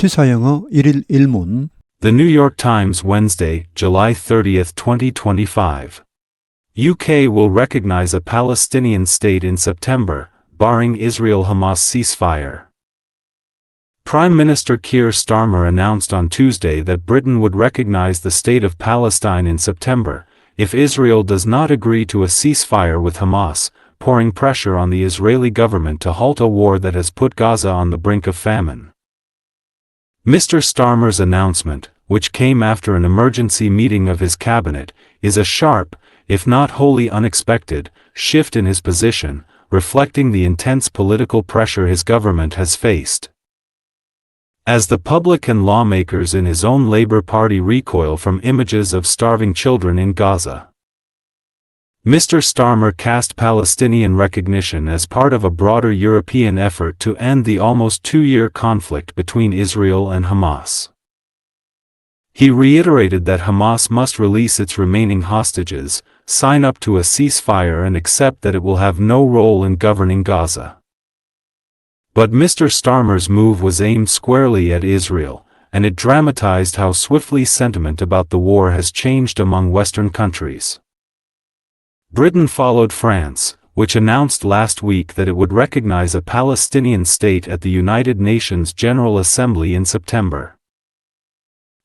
시사영어 1일 1문 The New York Times, Wednesday, July 30th, 2025. UK will recognize a Palestinian state in September, barring Israel Hamas ceasefire. Prime Minister Keir Starmer announced on Tuesday that Britain would recognize the state of Palestine in September, if Israel does not agree to a ceasefire with Hamas, pouring pressure on the Israeli government to halt a war that has put Gaza on the brink of famine. Mr. Starmer's announcement, which came after an emergency meeting of his cabinet, is a sharp, if not wholly unexpected, shift in his position, reflecting the intense political pressure his government has faced. As the public and lawmakers in his own Labour Party recoil from images of starving children in Gaza. Mr. Starmer cast Palestinian recognition as part of a broader European effort to end the almost two-year conflict between Israel and Hamas. He reiterated that Hamas must release its remaining hostages, sign up to a ceasefire and accept that it will have no role in governing Gaza. But Mr. Starmer's move was aimed squarely at Israel, and it dramatized how swiftly sentiment about the war has changed among Western countries. Britain followed France, which announced last week that it would recognize a Palestinian state at the United Nations General Assembly in September.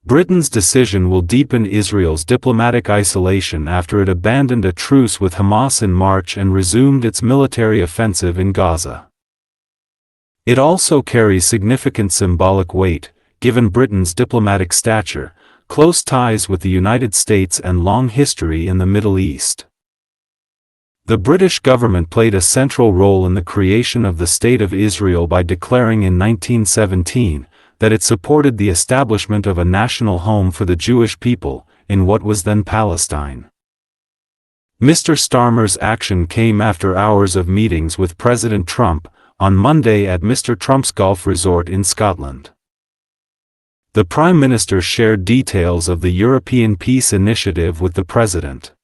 Britain's decision will deepen Israel's diplomatic isolation after it abandoned a truce with Hamas in March and resumed its military offensive in Gaza. It also carries significant symbolic weight, given Britain's diplomatic stature, close ties with the United States and long history in the Middle East. The British government played a central role in the creation of the State of Israel by declaring in 1917 that it supported the establishment of a national home for the Jewish people, in what was then Palestine. Mr. Starmer's action came after hours of meetings with President Trump, on Monday at Mr. Trump's golf resort in Scotland. The Prime Minister shared details of the European Peace Initiative with the President.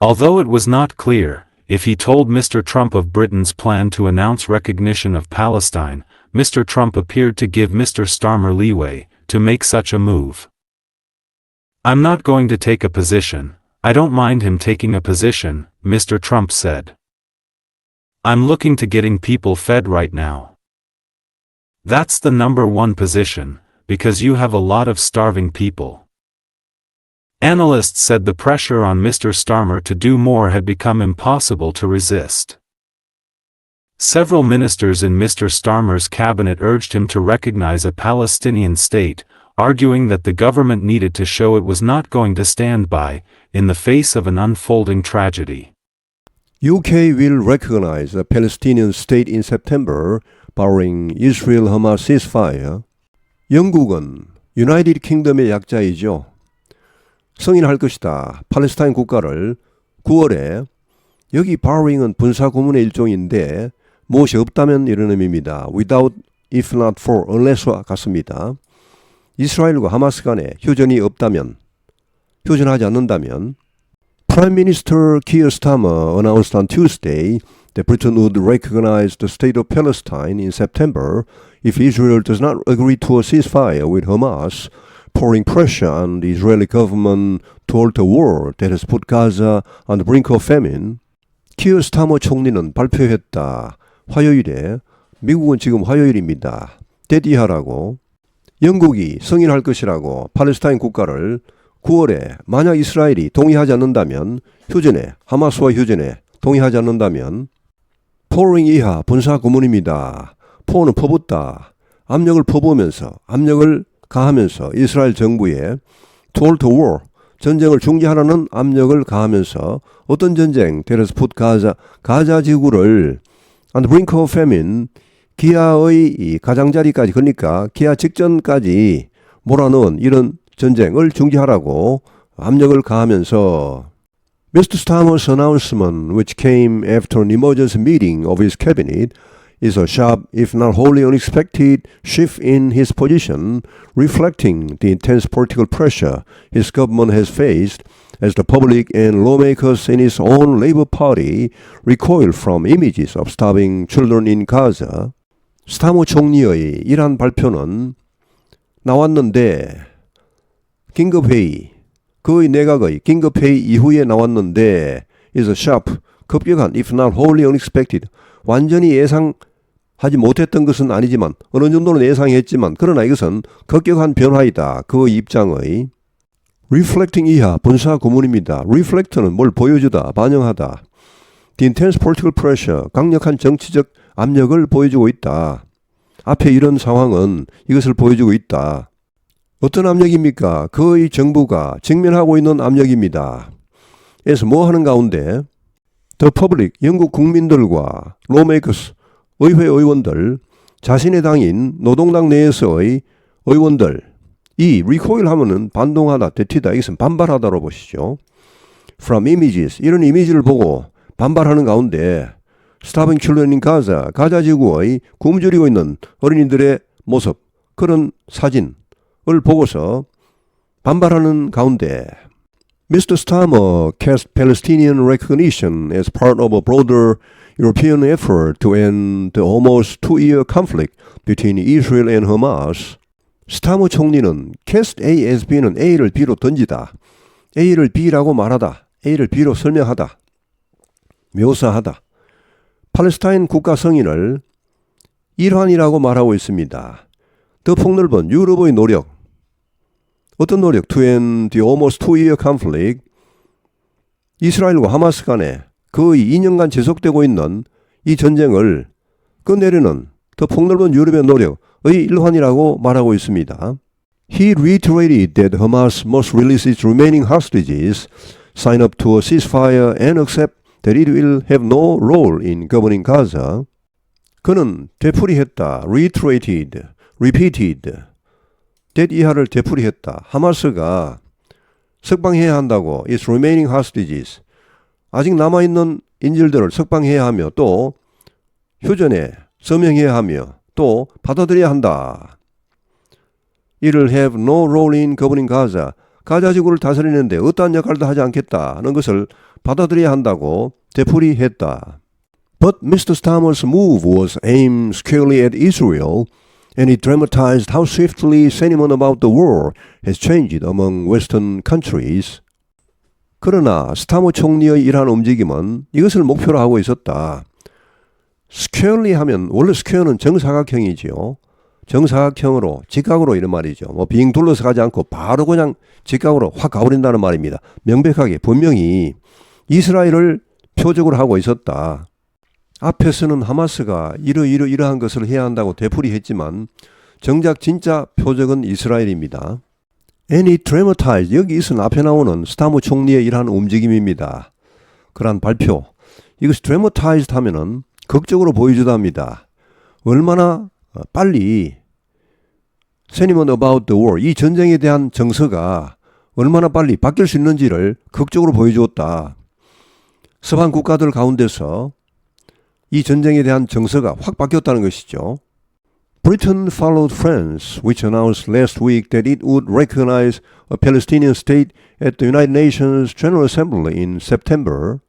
Although it was not clear, if he told Mr. Trump of Britain's plan to announce recognition of Palestine, Mr. Trump appeared to give Mr. Starmer leeway to make such a move. I'm not going to take a position, I don't mind him taking a position, Mr. Trump said. I'm looking to getting people fed right now. That's the number one position, because you have a lot of starving people. Analysts said the pressure on Mr. Starmer to do more had become impossible to resist. Several ministers in Mr. Starmer's cabinet urged him to recognize a Palestinian state, arguing that the government needed to show it was not going to stand by, in the face of an unfolding tragedy. UK will recognize a Palestinian state in September, barring Israel-Hamas ceasefire. 영국은 유나이티드 킹덤의 약자이죠. 승인할 것이다. 팔레스타인 국가를 9월에 여기 barring은 분사 구문의 일종인데 무엇이 없다면 이런 의미입니다. without, if not for, unless와 같습니다. 이스라엘과 하마스 간에 휴전이 없다면, 휴전하지 않는다면, Prime Minister Keir Starmer announced on Tuesday that Britain would recognize the state of Palestine in September if Israel does not agree to a ceasefire with Hamas pouring pressure on the Israeli government to halt a war that has put Gaza on the brink of famine, 키어 스타머 총리는 발표했다. 화요일에 미국은 지금 화요일입니다. 데디하라고 영국이 승인할 것이라고 팔레스타인 국가를 9월에 만약 이스라엘이 동의하지 않는다면 휴전에 하마스와 휴전에 동의하지 않는다면 포링 이하 분사 구문입니다. 포는 퍼붓다. 압력을 퍼부으면서 압력을 가하면서 이스라엘 정부에 told to war 전쟁을 중지하라는 압력을 가하면서 어떤 전쟁 데레스 풋 가자 가자 지구를 on the brink of famine 기아의 가장자리까지 그러니까 기아 직전까지 몰아넣은 이런 전쟁을 중지하라고 압력을 가하면서 Mr. Starmer's announcement, which came after an emergency meeting of his cabinet, is a sharp, if not wholly unexpected, shift in his position, reflecting the intense political pressure his government has faced as the public and lawmakers in his own Labour Party recoil from images of starving children in Gaza. 스타모 총리의 이러한 발표는 나왔는데 긴급회의 그의 내각의 긴급회의 이후에 나왔는데 is a sharp 급격한 if not wholly unexpected 완전히 예상 하지 못했던 것은 아니지만 어느 정도는 예상했지만 그러나 이것은 급격한 변화이다. 그의 입장의 reflecting 이하 분사 구문입니다. reflect는 뭘 보여주다, 반영하다. The intense political pressure, 강력한 정치적 압력을 보여주고 있다. 앞에 이런 상황은 이것을 보여주고 있다. 어떤 압력입니까? 그의 정부가 직면하고 있는 압력입니다. 그래서 뭐 하는 가운데 The public, 영국 국민들과 lawmakers, 의회 의원들, 자신의 당인 노동당 내에서의 의원들, 이 recoil 하면은 반동하다, 대티다, 이것은 반발하다로 보시죠. From images, 이런 이미지를 보고 반발하는 가운데 starving children in Gaza, 가자 지구의 굶주리고 있는 어린이들의 모습, 그런 사진을 보고서 반발하는 가운데 Mr. Starmer cast Palestinian recognition as part of a broader European effort to end the almost two-year conflict between Israel and Hamas. 스타머 총리는 cast A as B는 A를 B로 던지다. A를 B라고 말하다. A를 B로 설명하다. 묘사하다. 팔레스타인 국가 성인을 일환이라고 말하고 있습니다. 더 폭넓은 유럽의 노력, 어떤 노력? To end the almost two-year conflict. 이스라엘과 하마스 간에 거의 2년간 지속되고 있는 이 전쟁을 끝내려는 더 폭넓은 유럽의 노력의 일환이라고 말하고 있습니다. He reiterated that Hamas must release its remaining hostages, sign up to a ceasefire and accept that it will have no role in governing Gaza. 그는 되풀이했다. reiterated, repeated. that 이하를 되풀이했다. 하마스가 석방해야 한다고 its remaining hostages 아직 남아있는 인질들을 석방해야 하며 또 휴전에 서명해야 하며 또 받아들여야 한다. 이를 have no role in governing Gaza 가자 지구를 다스리는데 어떠한 역할도 하지 않겠다는 것을 받아들여야 한다고 되풀이했다. But Mr. Starmer's move was aimed squarely at Israel and it dramatized how swiftly sentiment about the war has changed among Western countries. 그러나 스타모 총리의 이러한 움직임은 이것을 목표로 하고 있었다. 스퀘어리 하면 원래 스퀘어는 정사각형이지요. 정사각형으로 직각으로 이런 말이죠. 뭐 빙 둘러서 가지 않고 바로 그냥 직각으로 확 가버린다는 말입니다. 명백하게 분명히 이스라엘을 표적으로 하고 있었다. 앞에서는 하마스가 이러이러 이러한 것을 해야 한다고 되풀이했지만 정작 진짜 표적은 이스라엘입니다. And it dramatized 여기서 앞에 나오는 스타무 총리의 이러한 움직임입니다. 그러한 발표 이것이 dramatized 하면은 극적으로 보여주답니다. 얼마나 빨리 sentiment about the war 이 전쟁에 대한 정서가 얼마나 빨리 바뀔 수 있는지를 극적으로 보여주었다. 서방 국가들 가운데서 이 전쟁에 대한 정서가 확 바뀌었다는 것이죠. Britain followed France, which announced last week that it would recognize a Palestinian state at the United Nations General Assembly in September.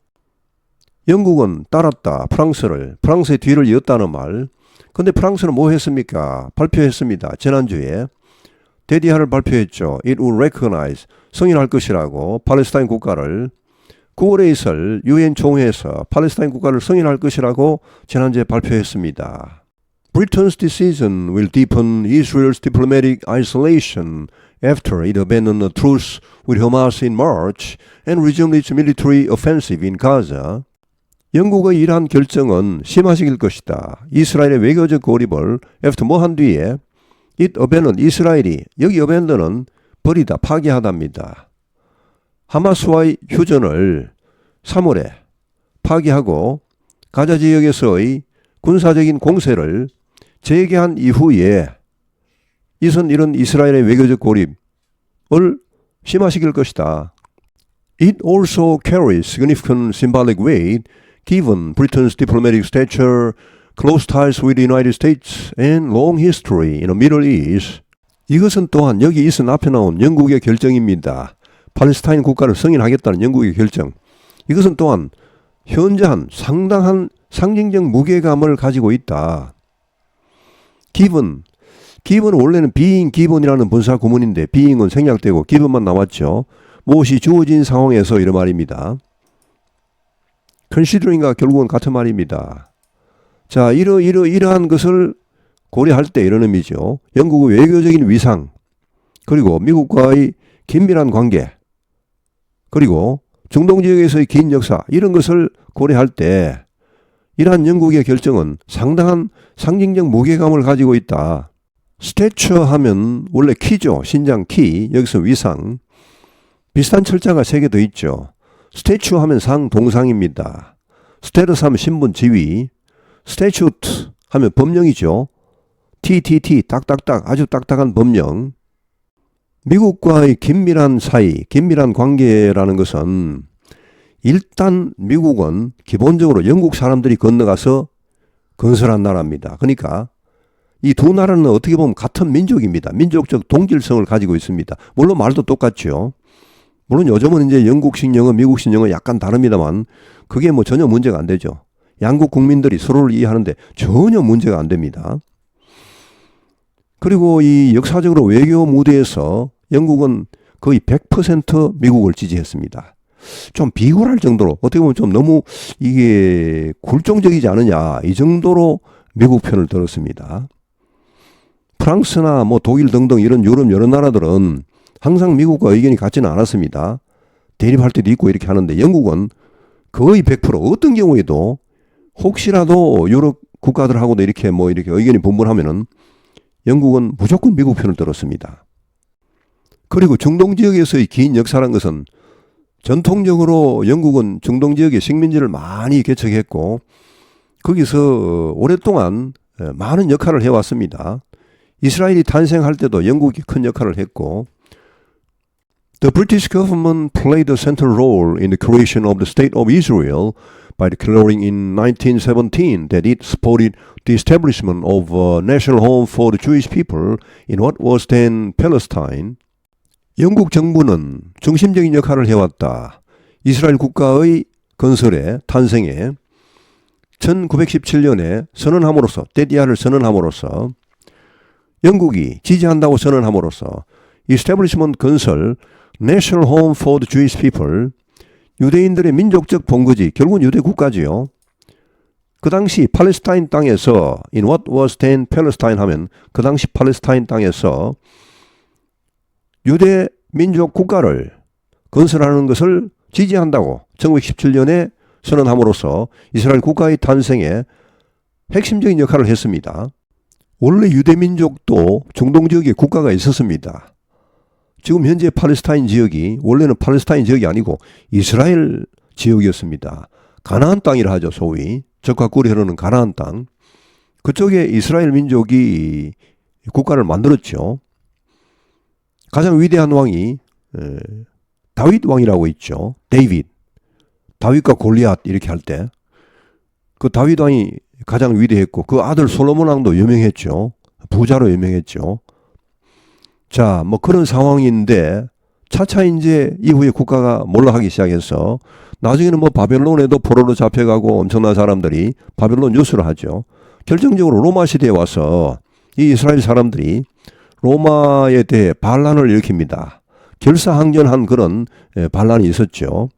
영국은 따랐다. 프랑스를. 프랑스의 뒤를 이었다는 말. 근데 프랑스는 뭐 했습니까? 발표했습니다. 지난주에. 데디하를 발표했죠. It would recognize. 승인할 것이라고. 팔레스타인 국가를. 9월에 있을 유엔 총회에서 팔레스타인 국가를 승인할 것이라고 지난주에 발표했습니다. Britain's decision will deepen Israel's diplomatic isolation after it abandoned a truce with Hamas in March and resumed its military offensive in Gaza. 영국의 이러한 결정은 심화시킬 것이다. 이스라엘의 외교적 고립을 after 뭐한 뒤에 it abandoned 이스라엘이 여기 abandon은 버리다 파기하답니다. 하마스와의 휴전을 3월에 파기하고 가자 지역에서의 군사적인 공세를 재개한 이후에 이선 이런 이스라엘의 외교적 고립을 심화시킬 것이다. It also carries significant symbolic weight given Britain's diplomatic stature, close ties with the United States, and long history in the Middle East. 이것은 또한 여기 있은 앞에 나온 영국의 결정입니다. 팔레스타인 국가를 승인하겠다는 영국의 결정. 이것은 또한 현저한 상당한 상징적 무게감을 가지고 있다. Given. given은 원래는 being given이라는 분사 구문인데 being은 생략되고 given만 나왔죠. 무엇이 주어진 상황에서 이런 말입니다. considering과 결국은 같은 말입니다. 자, 이러, 이러, 이러한 것을 고려할 때 이런 의미죠. 영국의 외교적인 위상, 그리고 미국과의 긴밀한 관계, 그리고 중동 지역에서의 긴 역사, 이런 것을 고려할 때 이러한 영국의 결정은 상당한 상징적 무게감을 가지고 있다. 스태처 하면 원래 키죠. 신장 키, 여기서 위상. 비슷한 철자가 세 개 더 있죠. 스태츄 하면 상, 동상입니다. 스테르스 하면 신분, 지위. 스태츄트 하면 법령이죠. TTT, 딱딱딱, 아주 딱딱한 법령. 미국과의 긴밀한 사이, 긴밀한 관계라는 것은 일단 미국은 기본적으로 영국 사람들이 건너가서 건설한 나라입니다. 그러니까 이 두 나라는 어떻게 보면 같은 민족입니다. 민족적 동질성을 가지고 있습니다. 물론 말도 똑같죠. 물론 요즘은 이제 영국식 영어, 미국식 영어 약간 다릅니다만 그게 뭐 전혀 문제가 안 되죠. 양국 국민들이 서로를 이해하는데 전혀 문제가 안 됩니다. 그리고 이 역사적으로 외교 무대에서 영국은 거의 100% 미국을 지지했습니다. 좀 비굴할 정도로 어떻게 보면 좀 너무 이게 굴종적이지 않느냐 이 정도로 미국 편을 들었습니다. 프랑스나 뭐 독일 등등 이런 유럽 여러 나라들은 항상 미국과 의견이 같지는 않았습니다. 대립할 때도 있고 이렇게 하는데 영국은 거의 100% 어떤 경우에도 혹시라도 유럽 국가들하고도 이렇게 뭐 이렇게 의견이 분분하면은 영국은 무조건 미국 편을 들었습니다. 그리고 중동 지역에서의 긴 역사란 것은 전통적으로 영국은 중동 지역에 식민지를 많이 개척했고 거기서 오랫동안 많은 역할을 해왔습니다. 이스라엘이 탄생할 때도 영국이 큰 역할을 했고 The British government played a central role in the creation of the State of Israel by declaring in 1917 that it supported the establishment of a national home for the Jewish people in what was then Palestine. 영국 정부는 중심적인 역할을 해왔다. 이스라엘 국가의 건설에 탄생에 1917년에 선언함으로써 데디아를 선언함으로써 영국이 지지한다고 선언함으로써 이스태블리시먼트 건설 National Home for the Jewish People 유대인들의 민족적 본거지 결국은 유대 국가지요. 그 당시 팔레스타인 땅에서 in what was then Palestine 하면 그 당시 팔레스타인 땅에서 유대 민족 국가를 건설하는 것을 지지한다고 1917년에 선언함으로써 이스라엘 국가의 탄생에 핵심적인 역할을 했습니다. 원래 유대 민족도 중동 지역에 국가가 있었습니다. 지금 현재 팔레스타인 지역이 원래는 팔레스타인 지역이 아니고 이스라엘 지역이었습니다. 가나안 땅이라 하죠, 소위. 적과 꿀이 흐르는 가나안 땅. 그쪽에 이스라엘 민족이 국가를 만들었죠. 가장 위대한 왕이 에, 다윗 왕이라고 있죠. 데이빗. 다윗과 골리앗 이렇게 할 때 그 다윗 왕이 가장 위대했고 그 아들 솔로몬 왕도 유명했죠. 부자로 유명했죠. 자, 뭐 그런 상황인데 차차 이제 이후에 국가가 몰락하기 시작해서 나중에는 뭐 바벨론에도 포로로 잡혀가고 엄청난 사람들이 바벨론 뉴스를 하죠. 결정적으로 로마 시대에 와서 이 이스라엘 사람들이 로마에 대해 반란을 일으킵니다. 결사항전한 그런 예, 반란이 있었죠.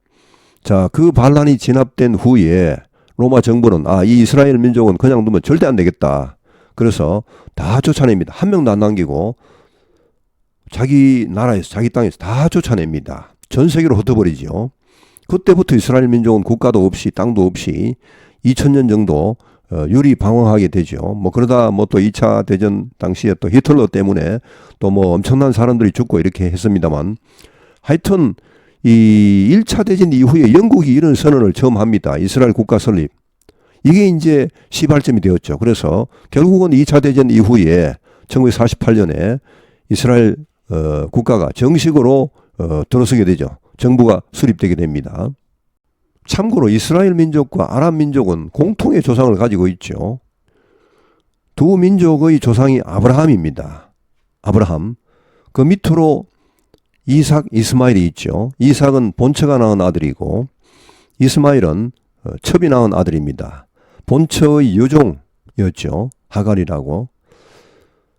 자, 그 반란이 진압된 후에 로마 정부는 아, 이 이스라엘 민족은 그냥 두면 절대 안 되겠다. 그래서 다 쫓아냅니다. 한 명도 안 남기고 자기 나라에서 자기 땅에서 다 쫓아냅니다. 전 세계로 흩어버리죠. 그때부터 이스라엘 민족은 국가도 없이 땅도 없이 2000년 정도 어, 유리 방황하게 되죠. 뭐 그러다 뭐 또 2차 대전 당시에 또 히틀러 때문에 또 뭐 엄청난 사람들이 죽고 이렇게 했습니다만 하여튼 이 1차 대전 이후에 영국이 이런 선언을 처음 합니다. 이스라엘 국가 설립. 이게 이제 시발점이 되었죠. 그래서 결국은 2차 대전 이후에 1948년에 이스라엘 어, 국가가 정식으로 어, 들어서게 되죠. 정부가 수립되게 됩니다. 참고로 이스라엘 민족과 아랍 민족은 공통의 조상을 가지고 있죠. 두 민족의 조상이 아브라함입니다. 아브라함. 그 밑으로 이삭, 이스마일이 있죠. 이삭은 본처가 낳은 아들이고 이스마일은 어, 첩이 낳은 아들입니다. 본처의 유종이었죠. 하갈이라고.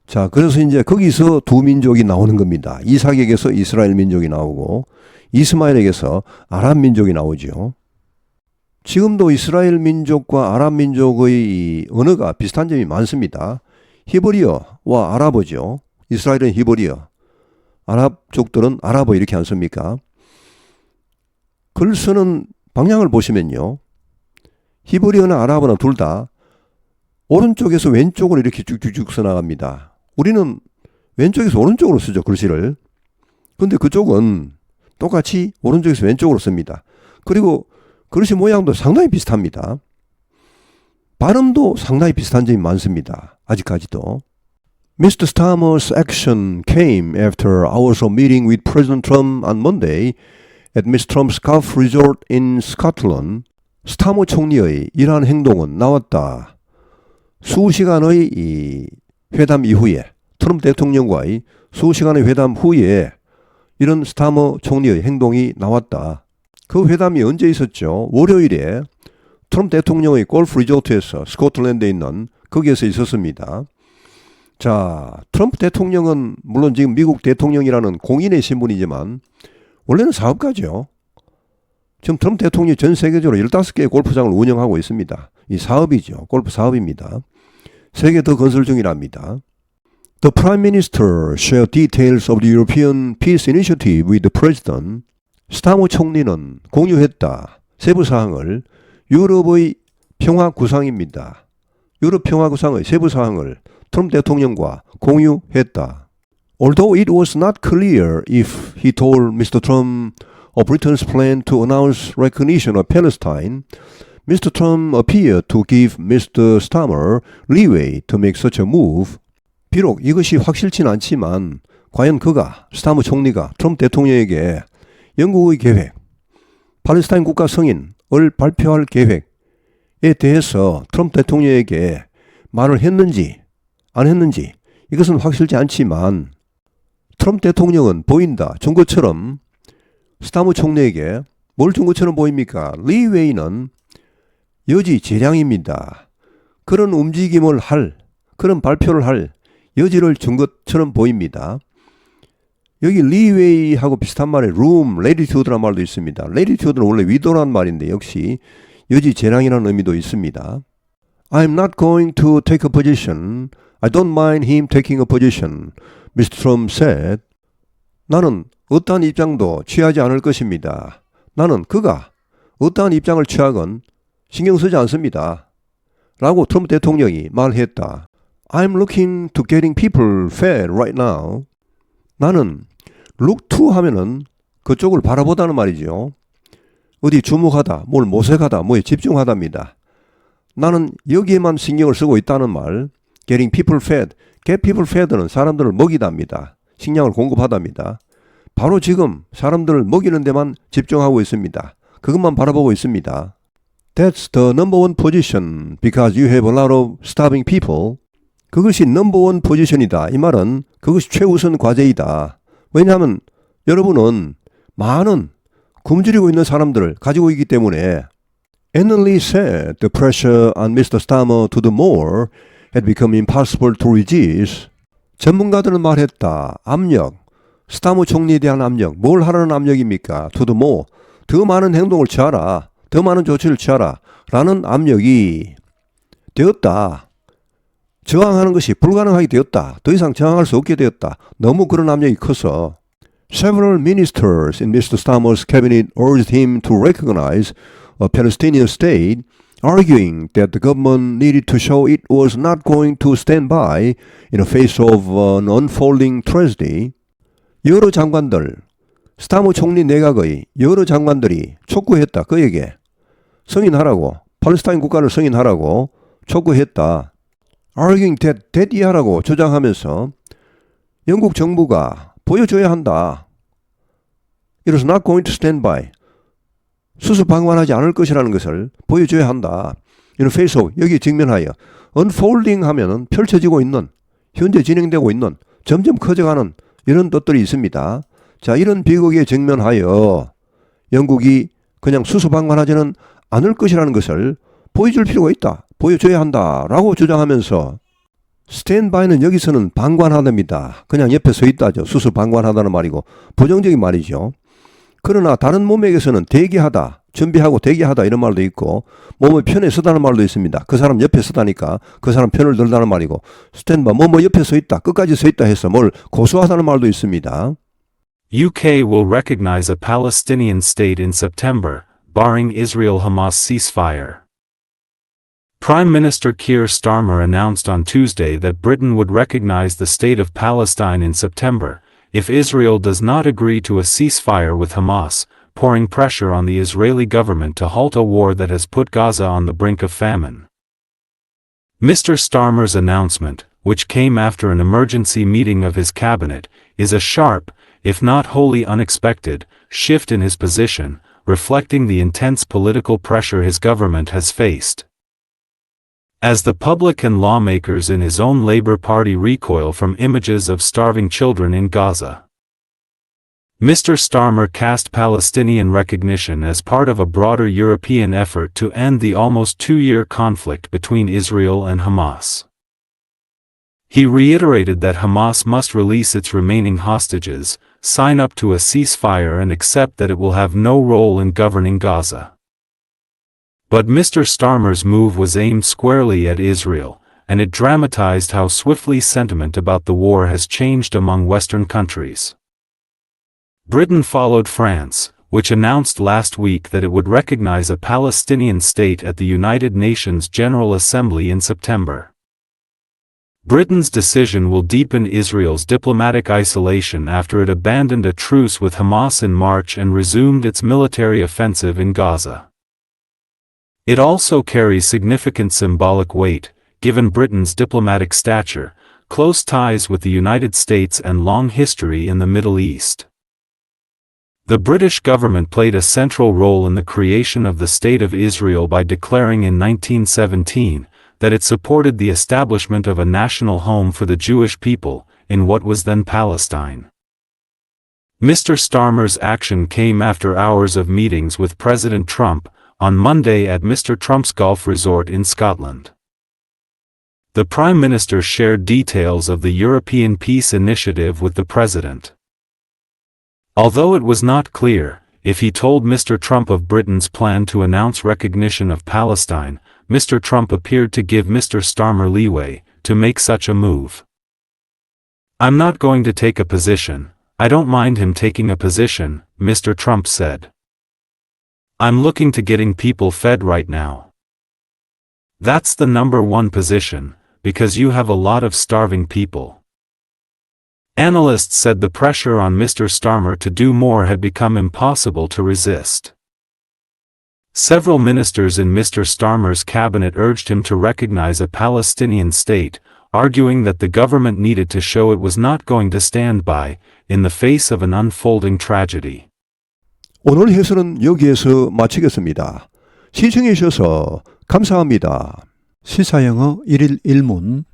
자, 그래서 이제 거기서 두 민족이 나오는 겁니다. 이삭에게서 이스라엘 민족이 나오고 이스마엘에게서 아람 민족이 나오죠. 지금도 이스라엘 민족과 아람 민족의 이 언어가 비슷한 점이 많습니다. 히브리어와 아랍어죠. 이스라엘은 히브리어, 아랍 쪽들은 아랍어 이렇게 안 씁니까? 글 쓰는 방향을 보시면요. 히브리어나 아랍어나 둘 다 오른쪽에서 왼쪽으로 이렇게 쭉쭉쭉 써나갑니다. 우리는 왼쪽에서 오른쪽으로 쓰죠, 글씨를. 근데 그쪽은 똑같이 오른쪽에서 왼쪽으로 씁니다. 그리고 글씨 모양도 상당히 비슷합니다. 발음도 상당히 비슷한 점이 많습니다. 아직까지도. Mr. Starmer's action came after hours of meeting with President Trump on Monday at Mr. Trump's golf resort in Scotland. 스타머 총리의 이러한 행동은 나왔다. 수시간의 이 회담 이후에 트럼프 대통령과의 수시간의 회담 후에 이런 스타머 총리의 행동이 나왔다. 그 회담이 언제 있었죠? 월요일에 트럼프 대통령의 골프 리조트에서 스코틀랜드에 있는 거기에서 있었습니다. 자, 트럼프 대통령은 물론 지금 미국 대통령이라는 공인의 신분이지만 원래는 사업가죠. 지금 트럼프 대통령이 전 세계적으로 15개의 골프장을 운영하고 있습니다. 이 사업이죠. 골프 사업입니다. 세계 더 건설 중이랍니다. The Prime Minister shared details of the European Peace Initiative with the President. 스타모 총리는 공유했다. 세부 사항을 유럽의 평화 구상입니다. 유럽 평화 구상의 세부 사항을 트럼프 대통령과 공유했다. Although it was not clear if he told Mr. Trump of Britain's plan to announce recognition of Palestine, Mr. Trump appeared to give Mr. Stammer leeway to make such a move. 비록 이것이 확실치는 않지만 과연 그가 스타머 총리가 트럼프 대통령에게 영국의 계획, 팔레스타인 국가 승인을 발표할 계획에 대해서 트럼프 대통령에게 말을 했는지 안 했는지 이것은 확실치 않지만 트럼프 대통령은 보인다 준 것처럼 스타머 총리에게 뭘 준 것처럼 보입니까? 리웨이는 여지 재량입니다. 그런 움직임을 할 그런 발표를 할 여지를 준 것처럼 보입니다. 여기 리웨이하고 비슷한 말에 room, latitude란 말도 있습니다. latitude는 원래 위도란 말인데 역시 여지 재량이라는 의미도 있습니다. I'm not going to take a position. I don't mind him taking a position. Mr. Trump said. 나는 어떠한 입장도 취하지 않을 것입니다. 나는 그가 어떠한 입장을 취하건 신경 쓰지 않습니다. 라고 트럼프 대통령이 말했다. I'm looking to getting people fed right now. 나는 to 하면은 그쪽을 바라보다는 말이죠. 어디 주목하다, 뭘 모색하다, 뭐에 집중하답니다. 나는 여기에만 신경을 쓰고 있다는 말. getting people fed. get people fed는 사람들을 먹이답니다. 식량을 공급하답니다. 바로 지금 사람들을 먹이는 데만 집중하고 있습니다. 그것만 바라보고 있습니다. That's the number one position because you have a lot of starving people. 그것이 넘버 원 포지션이다. 이 말은 그것이 최우선 과제이다. 왜냐하면 여러분은 많은 굶주리고 있는 사람들을 가지고 있기 때문에 Annerly said the pressure on Mr. Stammer to do more had become impossible to resist. 전문가들은 말했다. 압력. 스타머 총리에 대한 압력. 뭘 하라는 압력입니까? To do more. 더 많은 행동을 취하라. 더 많은 조치를 취하라. 라는 압력이 되었다. 저항하는 것이 불가능하게 되었다. 더 이상 저항할 수 없게 되었다. 너무 그런 압력이 커서 Several ministers in Mr. Stammer's cabinet urged him to recognize a Palestinian state, arguing that the government needed to show it was not going to stand by in the face of an unfolding tragedy. 여러 장관들, 스타머 총리 내각의 여러 장관들이 촉구했다. 그에게 승인하라고, 팔레스타인 국가를 승인하라고 촉구했다. Arguing that that 이하라고 주장하면서 영국 정부가 보여줘야 한다. It was not going to stand by. 수수 방관하지 않을 것이라는 것을 보여줘야 한다. In face of 여기 직면하여 unfolding 하면은 펼쳐지고 있는 현재 진행되고 있는 점점 커져가는 이런 뜻들이 있습니다. 자 이런 비극에 직면하여 영국이 그냥 수수방관하지는 않을 것이라는 것을 보여줄 필요가 있다. 보여줘야 한다라고 주장하면서 스탠바이는 여기서는 방관하답니다. 그냥 옆에 서 있다죠. 수술 방관하다는 말이고 부정적인 말이죠. 그러나 다른 몸에게서는 대기하다, 준비하고 대기하다 이런 말도 있고 몸의 편에 서다는 말도 있습니다. 그 사람 옆에 서다니까 그 사람 편을 들다는 말이고 스탠바 뭐뭐 옆에 서 있다, 끝까지 서 있다 해서 뭘 고수하다는 말도 있습니다. UK will recognize a Palestinian state in September, barring Israel Hamas ceasefire. Prime Minister Keir Starmer announced on Tuesday that Britain would recognize the state of Palestine in September, if Israel does not agree to a ceasefire with Hamas, pouring pressure on the Israeli government to halt a war that has put Gaza on the brink of famine. Mr. Starmer's announcement, which came after an emergency meeting of his cabinet, is a sharp, if not wholly unexpected, shift in his position, reflecting the intense political pressure his government has faced. As the public and lawmakers in his own Labour Party recoil from images of starving children in Gaza. Mr. Starmer cast Palestinian recognition as part of a broader European effort to end the almost two-year conflict between Israel and Hamas. He reiterated that Hamas must release its remaining hostages, sign up to a ceasefire and accept that it will have no role in governing Gaza. But Mr. Starmer's move was aimed squarely at Israel, and it dramatized how swiftly sentiment about the war has changed among Western countries. Britain followed France, which announced last week that it would recognize a Palestinian state at the United Nations General Assembly in September. Britain's decision will deepen Israel's diplomatic isolation after it abandoned a truce with Hamas in March and resumed its military offensive in Gaza. It also carries significant symbolic weight, given Britain's diplomatic stature, close ties with the United States and long history in the Middle East. The British government played a central role in the creation of the State of Israel by declaring in 1917 that it supported the establishment of a national home for the Jewish people, in what was then Palestine. Mr. Starmer's action came after hours of meetings with President Trump, on Monday at Mr. Trump's golf resort in Scotland. The Prime Minister shared details of the European Peace Initiative with the President. Although it was not clear if he told Mr. Trump of Britain's plan to announce recognition of Palestine, Mr. Trump appeared to give Mr. Starmer leeway to make such a move. I'm not going to take a position, I don't mind him taking a position, Mr. Trump said. I'm looking to getting people fed right now. That's the number one position, because you have a lot of starving people. Analysts said the pressure on Mr. Starmer to do more had become impossible to resist. Several ministers in Mr. Starmer's cabinet urged him to recognize a Palestinian state, arguing that the government needed to show it was not going to stand by, in the face of an unfolding tragedy. 오늘 해설은 여기에서 마치겠습니다. 시청해 주셔서 감사합니다. 시사영어 1일 1문